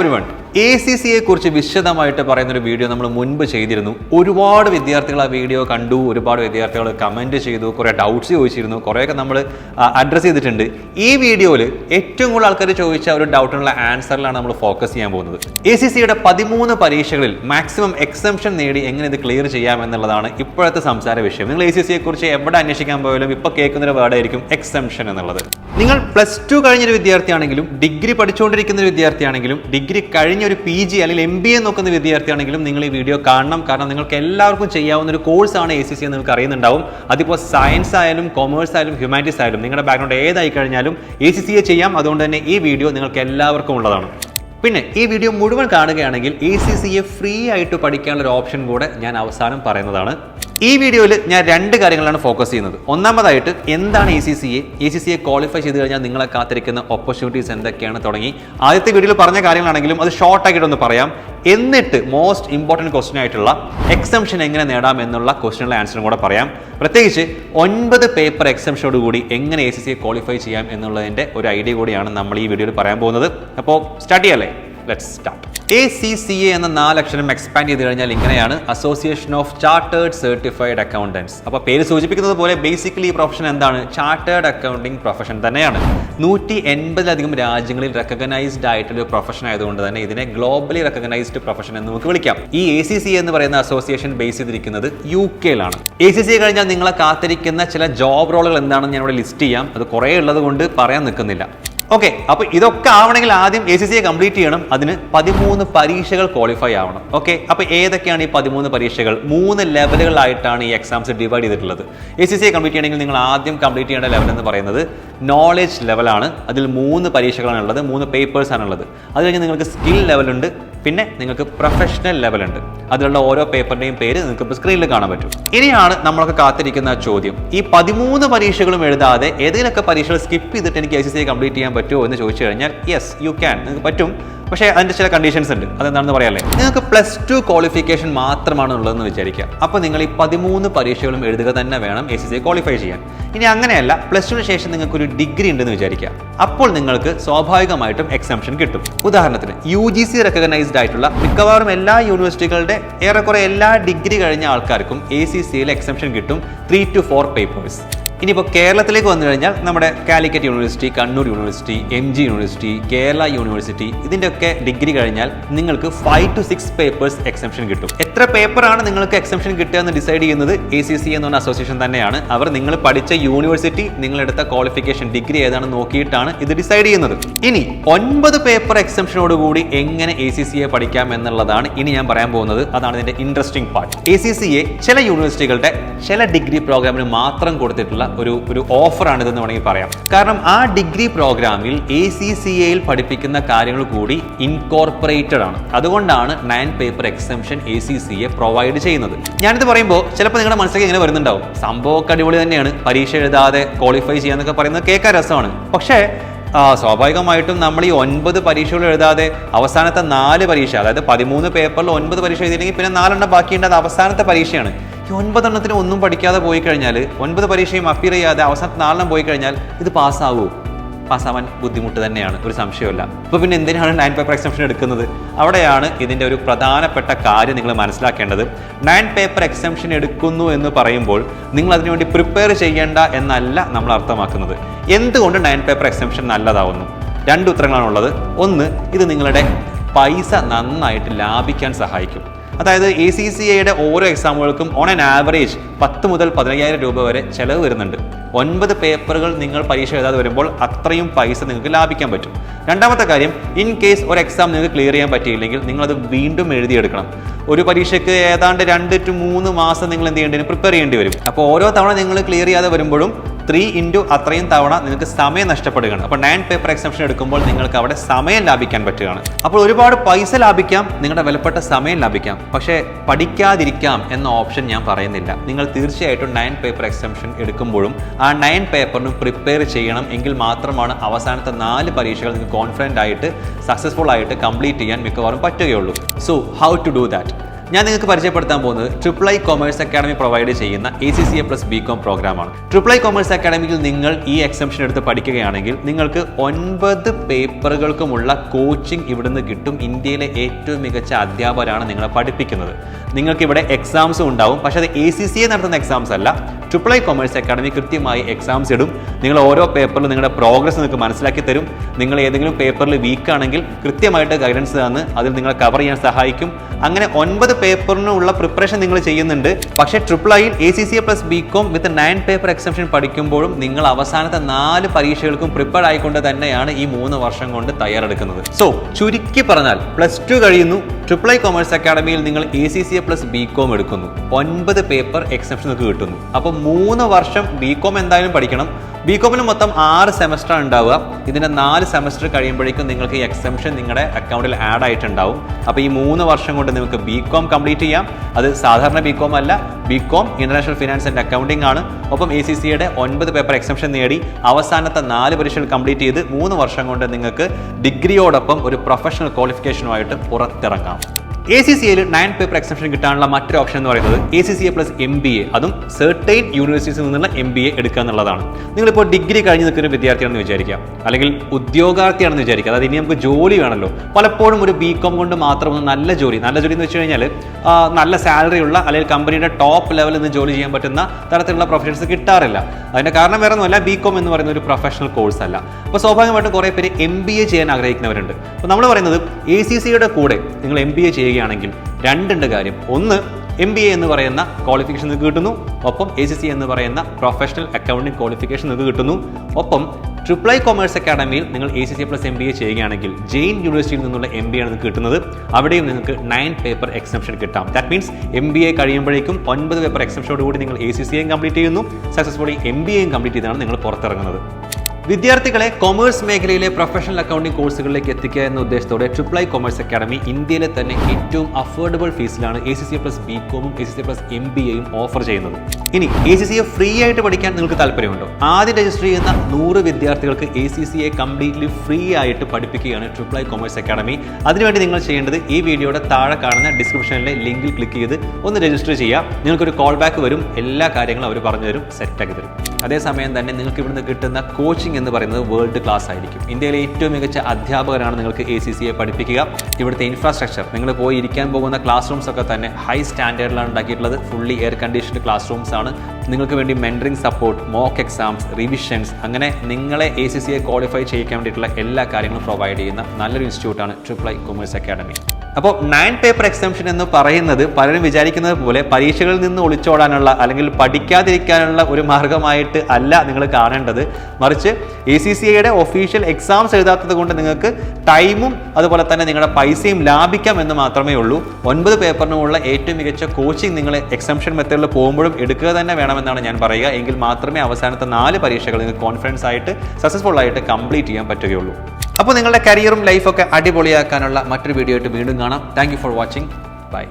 Everyone A C സിയെ കുറിച്ച് വിശദമായിട്ട് പറയുന്ന ഒരു വീഡിയോ നമ്മൾ മുൻപ് ചെയ്തിരുന്നു. ഒരുപാട് വിദ്യാർത്ഥികൾ ആ വീഡിയോ കണ്ടു ഒരുപാട് വിദ്യാർത്ഥികൾ കമന്റ് ചെയ്തു കുറേ ഡൗട്ട്സ് ചോദിച്ചിരുന്നു കുറേയൊക്കെ നമ്മൾ അഡ്രസ്സ് ചെയ്തിട്ടുണ്ട്. ഈ വീഡിയോയിൽ ഏറ്റവും കൂടുതൽ ആൾക്കാർ ചോദിച്ച ഒരു ഡൗട്ടിനുള്ള ആൻസറിലാണ് നമ്മൾ ഫോക്കസ് ചെയ്യാൻ പോകുന്നത്. എ സി സിയുടെ പതിമൂന്ന് പരീക്ഷകളിൽ മാക്സിമം എക്സംഷൻ നേടി എങ്ങനെ ഇത് ക്ലിയർ ചെയ്യാം എന്നുള്ളതാണ് ഇപ്പോഴത്തെ സംസാര വിഷയം. നിങ്ങൾ എ സി സിയെ കുറിച്ച് എവിടെ അന്വേഷിക്കാൻ പോയാലും ഇപ്പോൾ കേൾക്കുന്നൊരു വേർഡായിരിക്കും എക്സംഷൻ എന്നുള്ളത്. നിങ്ങൾ പ്ലസ് ടു കഴിഞ്ഞൊരു വിദ്യാർത്ഥിയാണെങ്കിലും ഡിഗ്രി പഠിച്ചുകൊണ്ടിരിക്കുന്ന ഒരു വിദ്യാർത്ഥിയാണെങ്കിലും ഡിഗ്രി കഴിഞ്ഞ ഒരു പി ജി അല്ലെങ്കിൽ എം ബി എ നോക്കുന്ന വിദ്യാർത്ഥിയാണെങ്കിലും നിങ്ങൾ ഈ വീഡിയോ കാണണം. കാരണം നിങ്ങൾക്ക് എല്ലാവർക്കും ചെയ്യാവുന്ന ഒരു കോഴ്സാണ് എ സി സി എന്ന് നിങ്ങൾക്ക് അറിയുന്നുണ്ടാവും. അതിപ്പോൾ സയൻസ് ആയാലും കൊമേഴ്സ് ആയാലും ഹ്യൂമാനിറ്റീസ് ആയാലും നിങ്ങളുടെ ബാക്ക്ഗ്രൗണ്ട് ഏതായി കഴിഞ്ഞാലും എ സി സിയെ ചെയ്യാം. അതുകൊണ്ട് തന്നെ ഈ വീഡിയോ നിങ്ങൾക്ക് എല്ലാവർക്കും ഉള്ളതാണ്. പിന്നെ ഈ വീഡിയോ മുഴുവൻ കാണുകയാണെങ്കിൽ എ സി സിയെ ഫ്രീ ആയിട്ട് പഠിക്കാനുള്ള ഒരു ഓപ്ഷൻ കൂടെ ഞാൻ അവസാനം പറയുന്നതാണ്. ഈ വീഡിയോയിൽ ഞാൻ രണ്ട് കാര്യങ്ങളാണ് ഫോക്കസ് ചെയ്യുന്നത്. ഒന്നാമതായിട്ട് എന്താണ് A C C A C C A qualify ചെയ്ത് കഴിഞ്ഞാൽ നിങ്ങളെ കാത്തിരിക്കുന്ന ഓപ്പർച്യൂണിറ്റീസ് എന്തൊക്കെയാണ് തുടങ്ങി. ആദ്യത്തെ വീഡിയോയിൽ പറഞ്ഞ കാര്യങ്ങളാണെങ്കിലും അത് ഷോർട്ട് ആയിട്ടൊന്ന് പറയാം. എന്നിട്ട് മോസ്റ്റ് ഇമ്പോർട്ടന്റ് ക്വസ്റ്റ്യൻ ആയിട്ടുള്ള എക്സംഷൻ എങ്ങനെ നേടാം എന്നുള്ള ക്വസ്റ്റ്യനുള്ള ആൻസറും കൂടെ പറയാം. പ്രത്യേകിച്ച് ഒൻപത് പേപ്പർ എക്സംഷനോട് കൂടി എങ്ങനെ എ സി സിയെ ക്വാളിഫൈ ചെയ്യാം എന്നുള്ളതിന്റെ ഒരു ഐഡിയ കൂടിയാണ് നമ്മൾ ഈ വീഡിയോയിൽ പറയാൻ പോകുന്നത്. അപ്പോൾ സ്റ്റാർട്ട് ചെയ്യല്ലേ? Let's start A C C A എന്ന നാലക്ഷരം എക്സ്പാൻഡ് ചെയ്ത് കഴിഞ്ഞാൽ ഇങ്ങനെയാണ് association of chartered certified accountants അപ്പോൾ പേര് സൂചിപ്പിക്കുന്നത് പോലെ ബേസിക്കലി ഈ പ്രൊഫഷൻ എന്താണ്? ചാർട്ടേഡ് അക്കൗണ്ടിംഗ് പ്രൊഫഷൻ തന്നെയാണ്. നൂറ്റി എൺപതിലധികം രാജ്യങ്ങളിൽ റെക്കഗ്നൈസ്ഡ് ആയിട്ടുള്ള ഒരു പ്രൊഫഷൻ ആയതുകൊണ്ട് തന്നെ ഇതിനെ ഗ്ലോബലി റെക്കഗ്നൈസ്ഡ് പ്രൊഫഷൻ എന്ന് നമുക്ക് വിളിക്കാം. ഈ എ സി സി എന്ന് പറയുന്ന അസോസിയേഷൻ ബേസ് ചെയ്തിരിക്കുന്നത് യു കെയിലാണ് എ സി സി കഴിഞ്ഞാൽ നിങ്ങളെ കാത്തിരിക്കുന്ന ചില ജോബ് റോളുകൾ എന്താണെന്ന് ഞാൻ ഇവിടെ ലിസ്റ്റ് ചെയ്യാം. അത് കുറേ ഉള്ളത് കൊണ്ട് പറയാൻ നിൽക്കുന്നില്ല. ഓക്കെ അപ്പോൾ ഇതൊക്കെ ആവണമെങ്കിൽ ആദ്യം എ സി സിയെ കംപ്ലീറ്റ് ചെയ്യണം. അതിന് പതിമൂന്ന് പരീക്ഷകൾ ക്വാളിഫൈ ആവണം. ഓക്കെ അപ്പോൾ ഏതൊക്കെയാണ് ഈ പതിമൂന്ന് പരീക്ഷകൾ? മൂന്ന് ലെവലുകളായിട്ടാണ് ഈ എക്സാംസ് ഡിവൈഡ് ചെയ്തിട്ടുള്ളത്. എ സി സിയെ കംപ്ലീറ്റ് ചെയ്യണമെങ്കിൽ നിങ്ങൾ ആദ്യം കംപ്ലീറ്റ് ചെയ്യേണ്ട ലെവൽ എന്ന് പറയുന്നത് നോളജ് ലെവലാണ് അതിൽ മൂന്ന് പരീക്ഷകളാണ് ഉള്ളത് മൂന്ന് പേപ്പേഴ്സ് ആണ് ഉള്ളത് അത് കഴിഞ്ഞ് നിങ്ങൾക്ക് സ്കിൽ ലെവലുണ്ട് പിന്നെ നിങ്ങൾക്ക് പ്രൊഫഷണൽ ലെവൽ ഉണ്ട്. അതിലുള്ള ഓരോ പേപ്പറിന്റെയും പേര് നിങ്ങൾക്ക് ഇപ്പോൾ സ്ക്രീനിൽ കാണാൻ പറ്റും. ഇനിയാണ് നമ്മളൊക്കെ കാത്തിരിക്കുന്ന ചോദ്യം. ഈ പതിമൂന്ന് പരീക്ഷകളും എഴുതാതെ ഏതെങ്കിലുമൊക്കെ പരീക്ഷകൾ സ്കിപ്പ് ചെയ്തിട്ട് എനിക്ക് ഐ സി സി കംപ്ലീറ്റ് ചെയ്യാൻ പറ്റുമോ എന്ന് ചോദിച്ചു കഴിഞ്ഞാൽ യെസ് യു ക്യാൻ നിങ്ങൾക്ക് പറ്റും. പക്ഷേ അതിന്റെ ചില കണ്ടീഷൻസ് ഉണ്ട്. അതെന്താണെന്ന് പറയാല്ലേ? നിങ്ങൾക്ക് പ്ലസ് ടു ക്വാളിഫിക്കേഷൻ മാത്രമാണ് ഉള്ളതെന്ന് വിചാരിക്കുക. അപ്പോൾ നിങ്ങൾ ഈ പതിമൂന്ന് പരീക്ഷകളും എഴുതുക തന്നെ വേണം എ സി സി ക്വാളിഫൈ ചെയ്യാൻ. ഇനി അങ്ങനെയല്ല പ്ലസ് ടുവിന് ശേഷം നിങ്ങൾക്ക് ഒരു ഡിഗ്രി ഉണ്ടെന്ന് വിചാരിക്കുക. അപ്പോൾ നിങ്ങൾക്ക് സ്വാഭാവികമായിട്ടും എക്സംഷൻ കിട്ടും. ഉദാഹരണത്തിന് യു ജി സി റെക്കഗ്നൈസ്ഡ് ആയിട്ടുള്ള മിക്കവാറും എല്ലാ യൂണിവേഴ്സിറ്റികളുടെ ഏറെക്കുറെ എല്ലാ ഡിഗ്രി കഴിഞ്ഞ ആൾക്കാർക്കും എ സി സിയിൽ എക്സംഷൻ കിട്ടും. ത്രീ ടു ഫോർ പേപ്പേഴ്സ് ഇനിയിപ്പോൾ കേരളത്തിലേക്ക് വന്നു കഴിഞ്ഞാൽ നമ്മുടെ Calicut university Kannur university M G university Kerala university ഇതിന്റെയൊക്കെ ഡിഗ്രി കഴിഞ്ഞാൽ നിങ്ങൾക്ക് five to six papers exemption കിട്ടും. എത്ര പേപ്പറാണ് നിങ്ങൾക്ക് എക്സംഷൻ കിട്ടുക എന്ന് ഡിസൈഡ് ചെയ്യുന്നത്? എ സി സി എന്ന് പറഞ്ഞ അസോസിയേഷൻ തന്നെയാണ്. അവർ നിങ്ങൾ പഠിച്ച യൂണിവേഴ്സിറ്റി നിങ്ങളെടുത്ത ക്വാളിഫിക്കേഷൻ ഡിഗ്രി ഏതാണെന്ന് നോക്കിയിട്ടാണ് ഇത് ഡിസൈഡ് ചെയ്യുന്നത്. ഇനി ഒൻപത് പേപ്പർ എക്സംഷനോട് കൂടി എങ്ങനെ എ സി സിയെ പഠിക്കാം എന്നുള്ളതാണ് ഇനി ഞാൻ പറയാൻ പോകുന്നത്. അതാണ് ഇതിന്റെ interesting part A C C A ചില യൂണിവേഴ്സിറ്റികളുടെ ചില ഡിഗ്രി പ്രോഗ്രാമിന് മാത്രം കൊടുത്തിട്ടുള്ള ഒരു ഒരു ഓഫറാണ് ഇതെന്ന് വേണമെങ്കിൽ പറയാം. കാരണം ആ ഡിഗ്രി പ്രോഗ്രാമിൽ എ സി സി എയിൽ പഠിപ്പിക്കുന്ന കാര്യങ്ങൾ കൂടി ഇൻകോർപ്പറേറ്റഡ് ആണ്. അതുകൊണ്ടാണ് nine paper exemption A C C A provide ചെയ്യുന്നത്. ഞാനിത് പറയുമ്പോൾ ചിലപ്പോൾ നിങ്ങളുടെ മനസ്സിലേക്ക് ഇങ്ങനെ വരുന്നുണ്ടാവും. സംഭവമൊക്കെ അടിപൊളി തന്നെയാണ്. പരീക്ഷ എഴുതാതെ ക്വാളിഫൈ ചെയ്യാന്നൊക്കെ പറയുന്നത് കേൾക്കാൻ രസമാണ്. പക്ഷേ സ്വാഭാവികമായിട്ടും നമ്മൾ ഈ ഒൻപത് പരീക്ഷകൾ എഴുതാതെ അവസാനത്തെ നാല് പരീക്ഷ അതായത് പതിമൂന്ന് പേപ്പറിൽ ഒൻപത് പരീക്ഷ എഴുതിയില്ലെങ്കിൽ പിന്നെ നാലെണ്ണം ബാക്കിയുണ്ട്. അത് അവസാനത്തെ പരീക്ഷയാണ്. ഈ ഒൻപതെണ്ണത്തിന് ഒന്നും പഠിക്കാതെ പോയി കഴിഞ്ഞാൽ ഒൻപത് പരീക്ഷയും അപ്പീർ ചെയ്യാതെ അവസാനത്തെ നാലെണ്ണം പോയി കഴിഞ്ഞാൽ ഇത് പാസ്സാവൂ. പാസ്സാവാൻ ബുദ്ധിമുട്ട് തന്നെയാണ് ഒരു സംശയമില്ല അപ്പോൾ പിന്നെ എന്തിനാണ് നയൻ പേപ്പർ എക്സംഷൻ എടുക്കുന്നത്? അവിടെയാണ് ഇതിന്റെ ഒരു പ്രധാനപ്പെട്ട കാര്യം നിങ്ങൾ മനസ്സിലാക്കേണ്ടത്. നയൻ പേപ്പർ എക്സംഷൻ എടുക്കുന്നു എന്ന് പറയുമ്പോൾ നിങ്ങൾ അതിനുവേണ്ടി പ്രിപ്പയർ ചെയ്യേണ്ട എന്നല്ല നമ്മൾ അർത്ഥമാക്കുന്നത്. എന്തുകൊണ്ട് നയൻ പേപ്പർ എക്സംഷൻ നല്ലതാവുന്നു? രണ്ട് ഉത്തരങ്ങളാണുള്ളത്. ഒന്ന് ഇത് നിങ്ങളുടെ പൈസ നന്നായിട്ട് ലാഭിക്കാൻ സഹായിക്കും. അതായത് എ സി സി ഐയുടെ ഓരോ എക്സാമുകൾക്കും ഓൺ ആൻ ആവറേജ് പത്ത് മുതൽ പതിനയ്യായിരം രൂപ വരെ ചിലവ് വരുന്നുണ്ട്. ഒൻപത് പേപ്പറുകൾ നിങ്ങൾ പരീക്ഷ എഴുതാതെ വരുമ്പോൾ അത്രയും പൈസ നിങ്ങൾക്ക് ലാഭിക്കാൻ പറ്റും. രണ്ടാമത്തെ കാര്യം ഇൻ കേസ് ഒരു എക്സാം നിങ്ങൾക്ക് ക്ലിയർ ചെയ്യാൻ പറ്റിയില്ലെങ്കിൽ നിങ്ങളത് വീണ്ടും എഴുതിയെടുക്കണം. ഒരു പരീക്ഷയ്ക്ക് ഏതാണ്ട് രണ്ട് ടു മൂന്ന് മാസം നിങ്ങൾ എന്ത് ചെയ്യേണ്ടി പ്രിപ്പയർ ചെയ്യേണ്ടി വരും. അപ്പോൾ ഓരോ തവണ നിങ്ങൾ ക്ലിയർ ചെയ്യാതെ വരുമ്പോഴും ത്രീ ഇന്റു അത്രയും തവണ നിങ്ങൾക്ക് സമയം നഷ്ടപ്പെടുകയാണ്. അപ്പോൾ നയൻ പേപ്പർ എക്സംഷൻ എടുക്കുമ്പോൾ നിങ്ങൾക്ക് അവിടെ സമയം ലാഭിക്കാൻ പറ്റുകയാണ്. അപ്പോൾ ഒരുപാട് പൈസ ലാഭിക്കാം നിങ്ങളുടെ വിലപ്പെട്ട സമയം ലാഭിക്കാം. പക്ഷേ പഠിക്കാതിരിക്കാം എന്ന ഓപ്ഷൻ ഞാൻ പറയുന്നില്ല. നിങ്ങൾ തീർച്ചയായിട്ടും നയൻ പേപ്പർ എക്സംഷൻ എടുക്കുമ്പോഴും ആ നയൻ പേപ്പറിനും പ്രിപ്പയർ ചെയ്യണം എങ്കിൽ മാത്രമാണ് അവസാനത്തെ നാല് പരീക്ഷകൾ നിങ്ങൾക്ക് കോൺഫിഡന്റ് ആയിട്ട് സക്സസ്ഫുൾ ആയിട്ട് കംപ്ലീറ്റ് ചെയ്യാൻ മിക്കവാറും പറ്റുകയുള്ളൂ. So how to do that ഞാൻ നിങ്ങൾക്ക് പരിചയപ്പെടുത്താൻ പോകുന്നത് triple I commerce academy provide ചെയ്യുന്ന A C C A plus B com പ്രോഗ്രാമാണ് ട്രിപ്പിൾ ഐ കൊമേഴ്സ് അക്കാഡമിയിൽ നിങ്ങൾ ഈ എക്സംഷൻ എടുത്ത് പഠിക്കുകയാണെങ്കിൽ നിങ്ങൾക്ക് ഒൻപത് പേപ്പറുകൾക്കുമുള്ള കോച്ചിങ് ഇവിടുന്ന് കിട്ടും. ഇന്ത്യയിലെ ഏറ്റവും മികച്ച അധ്യാപകരാണ് നിങ്ങളെ പഠിപ്പിക്കുന്നത്. നിങ്ങൾക്ക് ഇവിടെ എക്സാംസും ഉണ്ടാവും. പക്ഷേ അത് എ സി സി എ നടത്തുന്ന എക്സാംസ് അല്ല. ട്രിപ്പിൾ ഐ കൊമേഴ്സ് അക്കാഡമി കൃത്യമായി എക്സാംസ് ഇടും. നിങ്ങൾ ഓരോ പേപ്പറിലും നിങ്ങളുടെ പ്രോഗ്രസ് നിങ്ങൾക്ക് മനസ്സിലാക്കി തരും. നിങ്ങൾ ഏതെങ്കിലും പേപ്പറിൽ വീക്ക് ആണെങ്കിൽ കൃത്യമായിട്ട് ഗൈഡൻസ് തന്ന് അതിൽ നിങ്ങളെ കവർ ചെയ്യാൻ സഹായിക്കും. അങ്ങനെ ഒൻപത് പേപ്പറിനുള്ള പ്രിപ്പറേഷൻ നിങ്ങൾ ചെയ്യുന്നുണ്ട്. പക്ഷേ ട്രിപ്പിൾ ഐയിൽ A C C A plus B com with nine paper exemption പഠിക്കുമ്പോഴും നിങ്ങൾ അവസാനത്തെ നാല് പരീക്ഷകൾക്കും പ്രിപ്പയർ ആയിക്കൊണ്ട് തന്നെയാണ് ഈ മൂന്ന് വർഷം കൊണ്ട് തയ്യാറെടുക്കുന്നത്. സോ ചുരുക്കി പറഞ്ഞാൽ പ്ലസ് ടു കഴിയുന്നു. ട്രിപ്പിൾ ഐ കൊമേഴ്സ് അക്കാഡമിയിൽ നിങ്ങൾ A C C A plus B com എടുക്കുന്നു. ഒൻപത് പേപ്പർ എക്സെപ്ഷൻ നിങ്ങൾക്ക് കിട്ടുന്നു. അപ്പോൾ മൂന്ന് വർഷം ബി കോം എന്തായാലും പഠിക്കണം. ബി കോമിന് മൊത്തം ആറ് സെമസ്റ്റർ ഉണ്ടാവുക. ഇതിന്റെ നാല് സെമസ്റ്റർ കഴിയുമ്പോഴേക്കും നിങ്ങൾക്ക് ഈ എക്സംഷൻ നിങ്ങളുടെ അക്കൗണ്ടിൽ ആഡ് ആയിട്ടുണ്ടാവും. അപ്പോൾ ഈ മൂന്ന് വർഷം കൊണ്ട് നിങ്ങൾക്ക് ബി കോം കംപ്ലീറ്റ് ചെയ്യാം. അത് സാധാരണ ബി കോം അല്ല. B com international finance and accounting ആണ്. ഒപ്പം എ സി സിയുടെ ഒൻപത് പേപ്പർ എക്സംഷൻ നേടി. അവസാനത്തെ നാല് പരീക്ഷകൾ കംപ്ലീറ്റ് ചെയ്ത് മൂന്ന് വർഷം കൊണ്ട് നിങ്ങൾക്ക് ഡിഗ്രിയോടൊപ്പം ഒരു പ്രൊഫഷണൽ ക്വാളിഫിക്കേഷനുമായിട്ട് പുറത്തിറങ്ങാം. എ സി സി എയിൽ നയൻ പേപ്പർ എക്സംഷൻ കിട്ടാനുള്ള മറ്റൊരു ഓപ്ഷൻ എന്ന് പറയുന്നത് A C C A plus M B A അതും സെർട്ടൈൻ യൂണിവേഴ്സിറ്റീസിൽ നിന്നുള്ള എം ബി എ എടുക്കുക എന്നുള്ളതാണ്. നിങ്ങളിപ്പോൾ ഡിഗ്രി കഴിഞ്ഞ് നിൽക്കുന്ന വിദ്യാർത്ഥിയാണെന്ന് വിചാരിക്കാം അല്ലെങ്കിൽ ഉദ്യോഗാർത്ഥിയാണെന്ന് വിചാരിക്കുക. അതായത് ഇനി നമുക്ക് ജോലി വേണമല്ലോ പലപ്പോഴും ഒരു ബി കോം കൊണ്ട് മാത്രം നല്ല ജോലി. നല്ല ജോലി എന്ന് വെച്ച് കഴിഞ്ഞാൽ നല്ല സാലറി ഉള്ള അല്ലെങ്കിൽ കമ്പനിയുടെ ടോപ്പ് ലെവലിൽ നിന്ന് ജോലി ചെയ്യാൻ പറ്റുന്ന തരത്തിലുള്ള പ്രൊഫഷൻസ് കിട്ടാറില്ല. അതിന്റെ കാരണം വേറെ ഒന്നുമല്ല ബി കോം എന്ന് പറയുന്ന ഒരു പ്രൊഫഷണൽ കോഴ്സ് അല്ല. അപ്പോൾ സ്വാഭാവികമായിട്ടും കുറേ പേര് എം ബി എ ചെയ്യാൻ ആഗ്രഹിക്കുന്നവരുണ്ട്. അപ്പോൾ നമ്മൾ പറയുന്നത് എ സി സിയുടെ കൂടെ നിങ്ങൾ എം ബി എ ചെയ്യുകയാണെങ്കിൽ രണ്ടുണ്ട് കാര്യം. ഒന്ന് എം ബി എ എന്ന് പറയുന്ന ക്വാളിഫിക്കേഷൻ നിങ്ങൾക്ക് കിട്ടുന്നു. ഒപ്പം എ സി സി എന്ന് പറയുന്ന പ്രൊഫഷണൽ അക്കൗണ്ടിംഗ് ക്വാളിഫിക്കേഷൻ നിങ്ങൾക്ക് കിട്ടുന്നു. ഒപ്പം ട്രിപ്പിൾ ഐ കൊമേഴ്സ് അക്കാഡമിയിൽ നിങ്ങൾ A C C plus M B A ചെയ്യുകയാണെങ്കിൽ ജെയിൻ യൂണിവേഴ്സിറ്റിയിൽ നിന്നുള്ള എം ബി ആണ് നിങ്ങൾക്ക് കിട്ടുന്നത്. അവിടെയും നിങ്ങൾക്ക് നയൻ പേപ്പർ എക്സംഷൻ കിട്ടാം. That means M B A കഴിയുമ്പോഴേക്കും ഒൻപത് പേപ്പർ എക്സംഷനോട് കൂടി നിങ്ങൾ എ സി സി എയും കംപ്ലീറ്റ് ചെയ്യുന്നു. സക്സസ്ഫുള്ളി എം ബി എയും കംപ്ലീറ്റ് ചെയ്താണ് നിങ്ങൾ പുറത്തിറങ്ങുന്നത്. വിദ്യാർത്ഥികളെ കൊമേഴ്സ് മേഖലയിലെ പ്രൊഫഷണൽ അക്കൗണ്ടിംഗ് കോഴ്സുകളിലേക്ക് എത്തിക്കുക എന്ന ഉദ്ദേശത്തോടെ ട്രിപ്പിൾ ഐ കൊമേഴ്സ് അക്കാഡമി ഇന്ത്യയിലെ തന്നെ ഏറ്റവും affordable ഫീസിലാണ് A C C plus B കോമും A C C plus M B എയും ഓഫർ ചെയ്യുന്നത്. ഇനി A C C A free ആയിട്ട് പഠിക്കാൻ നിങ്ങൾക്ക് താല്പര്യമുണ്ടോ? ആദ്യം രജിസ്റ്റർ ചെയ്യുന്ന നൂറ് വിദ്യാർത്ഥികൾക്ക് A C C A completely free ആയിട്ട് പഠിപ്പിക്കുകയാണ് ട്രിപ്പിൾ ഐ കൊമേഴ്സ് അക്കാഡമി അതിനുവേണ്ടി നിങ്ങൾ ചെയ്യേണ്ടത് ഈ വീഡിയോയുടെ താഴെ കാണുന്ന ഡിസ്ക്രിപ്ഷനിലെ ലിങ്കിൽ ക്ലിക്ക് ചെയ്ത് ഒന്ന് രജിസ്റ്റർ ചെയ്യുക. നിങ്ങൾക്കൊരു കോൾ ബാക്ക് വരും. എല്ലാ കാര്യങ്ങളും അവർ പറഞ്ഞു തരും സെറ്റാക്കി തരും. അതേസമയം തന്നെ നിങ്ങൾക്ക് ഇവിടുന്ന് കിട്ടുന്ന കോച്ചിങ് എന്ന് പറയുന്നത് വേൾഡ് ക്ലാസ് ആയിരിക്കും. ഇന്ത്യയിലെ ഏറ്റവും മികച്ച അധ്യാപകരാണ് നിങ്ങൾക്ക് എ സി സി എ പഠിപ്പിക്കുക. ഇവിടുത്തെ ഇൻഫ്രാസ്ട്രക്ചർ നിങ്ങൾ പോയി ഇരിക്കാൻ പോകുന്ന ക്ലാസ് റൂംസ് ഒക്കെ തന്നെ ഹൈ സ്റ്റാൻഡേർഡിലാണ് ഉണ്ടാക്കിയിട്ടുള്ളത്. Fully air conditioned class rooms ആണ്. നിങ്ങൾക്ക് വേണ്ടി mentoring support mock exams revisions അങ്ങനെ നിങ്ങളെ A C C A qualify ചെയ്യിക്കാൻ വേണ്ടിയിട്ടുള്ള എല്ലാ കാര്യങ്ങളും പ്രൊവൈഡ് ചെയ്യുന്ന നല്ലൊരു ഇൻസ്റ്റിറ്റ്യൂട്ടാണ് ട്രിപ്പിൾ ഐ കൊമേഴ്സ് അക്കാഡമി അപ്പോൾ നയൻ പേപ്പർ എക്സംഷൻ എന്ന് പറയുന്നത് പലരും വിചാരിക്കുന്നത് പോലെ പരീക്ഷകളിൽ നിന്ന് ഒളിച്ചോടാനുള്ള അല്ലെങ്കിൽ പഠിക്കാതിരിക്കാനുള്ള ഒരു മാർഗമായിട്ട് അല്ല നിങ്ങൾ കാണേണ്ടത്. മറിച്ച് എ സി സി ഐയുടെ ഒഫീഷ്യൽ എക്സാംസ് എഴുതാത്തത് കൊണ്ട് നിങ്ങൾക്ക് ടൈമും അതുപോലെ തന്നെ നിങ്ങളുടെ പൈസയും ലാഭിക്കാം എന്ന് മാത്രമേ ഉള്ളൂ. ഒൻപത് പേപ്പറിനുമുള്ള ഏറ്റവും മികച്ച കോച്ചിങ് നിങ്ങൾ എക്സംഷൻ മെത്തേഡിൽ പോകുമ്പോഴും എടുക്കുക തന്നെ വേണമെന്നാണ് ഞാൻ പറയുക. എങ്കിൽ മാത്രമേ അവസാനത്തെ നാല് പരീക്ഷകൾ നിങ്ങൾക്ക് കോൺഫിഡൻസ് ആയിട്ട് സക്സസ്ഫുൾ ആയിട്ട് കംപ്ലീറ്റ് ചെയ്യാൻ പറ്റുകയുള്ളൂ. അപ്പോൾ നിങ്ങളുടെ കരിയറും ലൈഫൊക്കെ അടിപൊളിയാക്കാനുള്ള മറ്റൊരു വീഡിയോ ആയിട്ട് വീണ്ടും കാണാം. Thank for watching bye